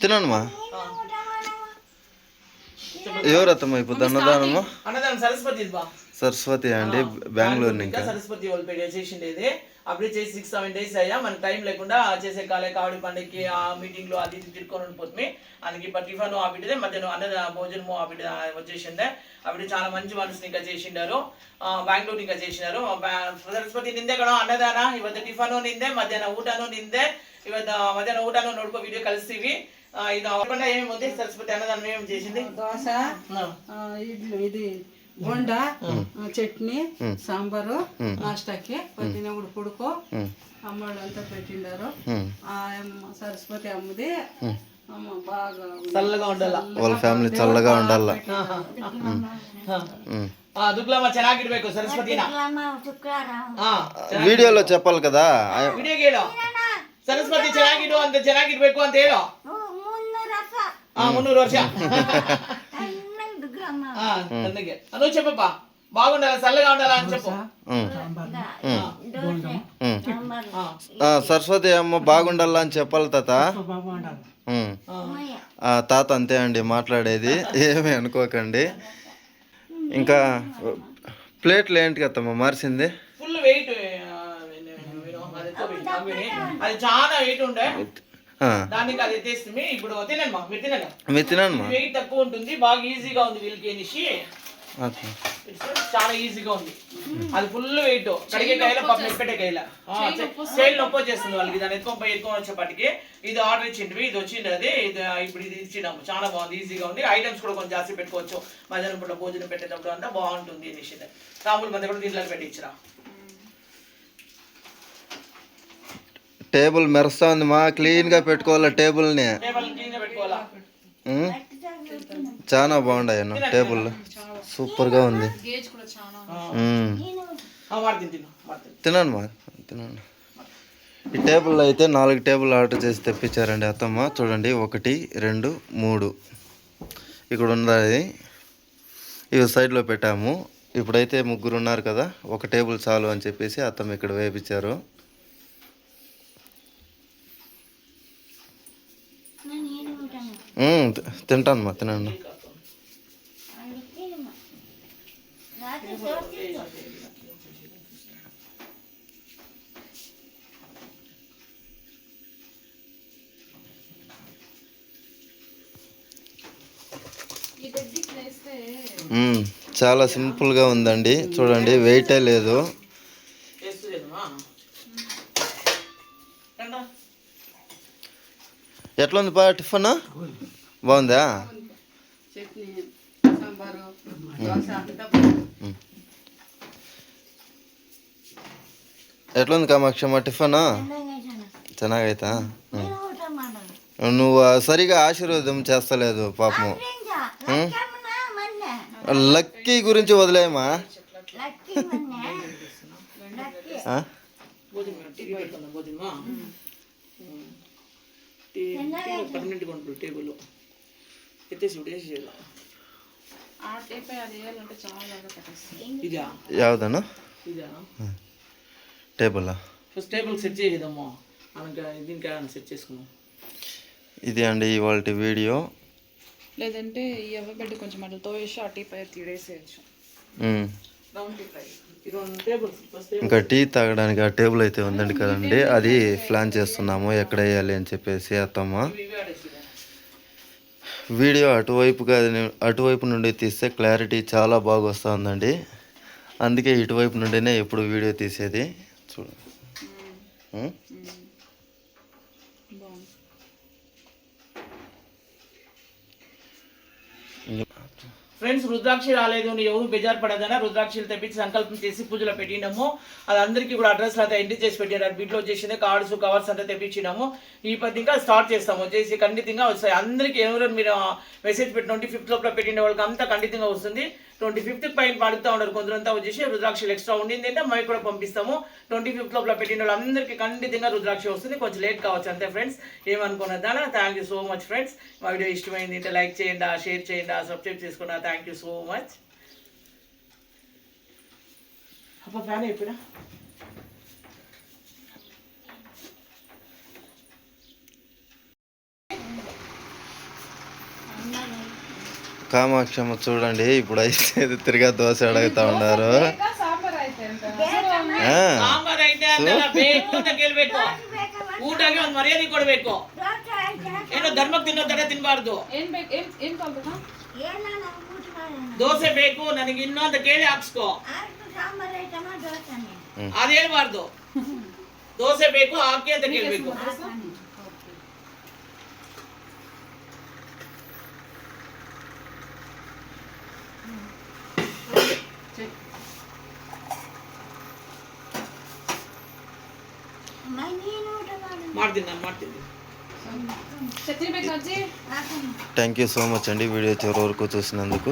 తిననుమా ఎవరు అత్తమ్మ ఇప్పుడు అన్నదానము? సరస్వతి సరస్వతి అండి బెంగళూరు నుంచి. సరస్వతి చేసిండేది. అప్పుడే చేసి సిక్స్ సెవెన్ డేస్ అయ్యా మనకి టైం లేకుండా చేసే కాలే కావడి పండుగకి ఆ మీటింగ్లో అది ఇది ఉండిపోతుంది. అందుకే ఇప్పుడు టిఫిన్ ఆ బిడ్డదే మధ్యాహ్నం అన్న భోజనము ఆ బిడ్డ వచ్చేసిందే. అప్పుడు చాలా మంచి మనసు ఇంకా చేసిండారు. బెంగళూరు ఇంకా చేసినారు. సరస్వతి నిందే కదా అన్నదాన? ఇవద్ద టిఫను నిందే మధ్యాహ్నం ఊటను నిందే. ಇವತ್ತು ಮಧ್ಯಾಹ್ನ ಊಟನೂ ನೋಡ್ಕೋ ವಿಡಿಯೋ ಕಳಿಸ್ತೀವಿ ఆ, ఇది అవకుండా ఏమేమి ఉంది సరస్వతి అన్నదానం ఏమేమి చేసింది దోశ ఆ. ఆ, ఇడ్లు ఇది బొండ ఆ, చట్నీ సాంబారు నాష్టాకి పొద్దున కూడా పుడుకో అమ్మడు అంతా పెట్టిండారు ఉమ్. ఆ అమ్మ సరస్వతి అమ్మది అమ్మ బాగా ఉంది. చల్లగా ఉండాల వాళ్ళ ఫ్యామిలీ చల్లగా ఉండాల ఆ. ఉమ్. ಆ, ದುಗ್ಲಮ್ಮ ಚೆನ್ನಾಗಿರ್ಬೇಕು ಸರಸ್ವತಿನ ಹಾ వీడియోలో చెప్పాలి కదా ఆ- ವಿಡಿಯೋಗೆ ಹೇಳು ಸರಸ್ವತಿ ಚೆನ್ನಾಗಿಡು ಅಂತ ಚೆನ್ನಾಗಿರ್ಬೇಕು ಅಂತ ಹೇಳು ಹಾ ಮುನ್ನೂರು ವರ್ಷ ಹಾ ನನಗೆ ಅನು చెప్పప్ప బాగుండాలి చల్లగా ఉండాలి అని చెప్పు ఉమ్. ఉమ్. ఆ, ఆ, సరస్వతి అమ్మ బాగుండాలా అని చెప్పాలి తాత ఉమ్. ఆ, తాత అంతే అండి మాట్లాడేది ఏమీ అనుకోకండి ఇంకా ప్లేట్లు ఏంటి కదమ్మా మార్చింది ఫుల్ వెయిట్ అది చాలా వెయిట్ ఉండే. ఆ, దానికి అది ఎత్తేస్తుంది ఇప్పుడు తినండి మా. మీరు తినండి. మీరు తినమ్మా వెయిట్ తక్కువ ఉంటుంది. బాగా ఈజీగా ఉంది వీళ్ళకి అనేసి చాలా ఈజీగా ఉంది. అది ఫుల్ వెయిట్ కడిగే కాయల పప్పు పెట్టే కాయల. సేల్ నొప్పి వచ్చేస్తుంది వాళ్ళకి. దాన్ని ఎత్తుకొని పోయి ఎత్తుకొని వచ్చేపటికి ఇది ఆర్డర్ ఇచ్చిండ్వి ఇది వచ్చింది అది. ఇది ఇప్పుడు ఇది ఇచ్చినాము చాలా బాగుంది. ఈజీగా ఉంది. ఐటమ్స్ కూడా కొంచెం జాస్తి పెట్టుకోవచ్చు. మధ్యాహ్నం పూట భోజనం పెట్టేటప్పుడు అంతా బాగుంటుంది అనేసి రాముల మధ్య కూడా దీంట్లో పెట్టించరా. టేబుల్ మెరుస్తుంది మా క్లీన్గా పెట్టుకోవాలి టేబుల్ని? చాలా బాగుండాయి అన్న టేబుల్. సూపర్గా ఉంది. ఉమ్. తినండి మా తినండి. ఈ టేబుల్ అయితే నాలుగు టేబుల్ ఆర్డర్ చేసి తెప్పించారండి అత్తమ్మ. చూడండి ఒకటి రెండు మూడు. ఇక్కడ ఉన్నది. ఇవి సైడ్లో పెట్టాము. ఇప్పుడైతే ముగ్గురు ఉన్నారు కదా ఒక టేబుల్ చాలు అని చెప్పేసి అత్తమ్మ ఇక్కడ వేపించారు. తింటాను మా తినండి. చాలా సింపుల్గా ఉందండి. చూడండి వెయిటే లేదు చేస్తుందేమా రండా. ఎట్లా ఉంది బా టిఫన్ బాగుందా చట్నీ సాంబారు దోశ అంతా ఎట్లా ఉంది కామాక్షమ్మ టిఫన్ ಚೆನ್ನಾಗೈತಾ నువ్వు సరిగా ఆశీర్వాదం చేస్తలేదు పాపము లక్కీ గురించి వదిలేయమా పర్మనెంట్గా ఉంటుంది టేబుల్. ఎత్తేసి ఇప్పుడు వేసి చేద్దాం ఆ టైప్ అది వేయాలంటే చాలా ఇదా? ఇదా? టేబుల్? ఫస్ట్ టేబుల్ సెట్ దీనికి సెట్ ఇది అండి ఇవాళ వీడియో. లేదంటే ఈ అవ్వ బెడ్ కొంచెం అట్లా తోవేసి ఆ టీ పై తీడేసేయచ్చు ఇంకా టీ తాగడానికి ఆ టేబుల్ అయితే ఉందండి కదండి. అది ప్లాన్ చేస్తున్నాము ఎక్కడ వేయాలి అని చెప్పేసి అత్తమ్మ. వీడియో అటువైపుగా అటువైపు నుండి తీస్తే క్లారిటీ చాలా బాగా వస్తుందండి. అందుకే ఇటువైపు నుండినే ఎప్పుడు వీడియో తీసేది. చూడు? బాగుంది. ఫ్రెండ్స్ రుద్రాక్షి రాలేదు అని ఎవరు బెజార్ పడదన? రుద్రాక్షలు తెప్పించి సంకల్పం చేసి పూజలో పెట్టినాము. అది అందరికీ కూడా అడ్రస్ అయితే ఎంట్రీ చేసి పెట్టారు. వీటిలో చేసింది కార్డ్స్ కవర్స్ అంతా తెప్పించినాము. ఈ పది ఇంకా స్టార్ట్ చేస్తాము. చేసి ఖండితంగా వస్తాయి. అందరికీ ఎవరు మీరు మెసేజ్ పెట్టి ఫిఫ్త్ లోపల పెట్టిన వాళ్ళకి అంతా ఖండితంగా వస్తుంది. ట్వంటీ ఫిఫ్త్ పైన పడుతూ ఉన్నారు కొందరంతా వచ్చేసి రుద్రాక్షలు ఎక్స్ట్రా ఉండింది అంటే మేము కూడా పంపిస్తాము. ట్వంటీ ఫిఫ్త్ లోపల పెట్టిన వాళ్ళందరికీ ఖండితంగా రుద్రాక్ష వస్తుంది. కొంచెం లేట్ కావచ్చు అంతే friends ఏమనుకున్నదా thank you so much friends మా వీడియో ఇష్టమైంది అంటే లైక్ చేయండి షేర్ చేయండి సబ్స్క్రైబ్ చేసుకున్నా థ్యాంక్ యూ సో మచ్ అబ్బా ఫ్యాన్ అయిపోయినా? కామాక్షమ్మ చూడండి ఇప్పుడు అయితే తిరిగా దోశ అడుగుతా ఉన్నారు సాంబార్ అయితే ಅಂತ ఆ, ಸಾಂಬಾರ್ ಐತೆ ಅಂತೆಲ್ಲ ಬೇಕು ಅಂತ ಕೇಳ್ಬೇಕು ಊಟಗೆ ಒಂದ್ ಮರ್ಯಾದೆ ಕೊಡ್ಬೇಕು ಏನೋ ಧರ್ಮಕ್ಕೆ ತಿನ್ನೋ ತರ ತಿನ್ಬಾರ್ದು ಏನ್ ಬೇಕು ಏನ್ ಏನ್ ಕಲ್ತದ ದೋಸೆ ಬೇಕು ನನಗೆ ಇನ್ನೂ ಅಂತ ಕೇಳಿ ಹಾಕ್ಸ್ಕೋ ಅದ್ ಹೇಳ್ಬಾರ್ದು ದೋಸೆ ಬೇಕು ಹಾಕಿ ಅಂತ ಕೇಳ್ಬೇಕು ಮಾಡ್ತೀನಿ ನಾನು ಮಾಡ್ತೀನಿ ಚಟ್ನಿ ಬೇಕಾ ಅಜ್ಜಿ థ్యాంక్ యూ సో మచ్ అండి వీడియో చివరి వరకు చూసినందుకు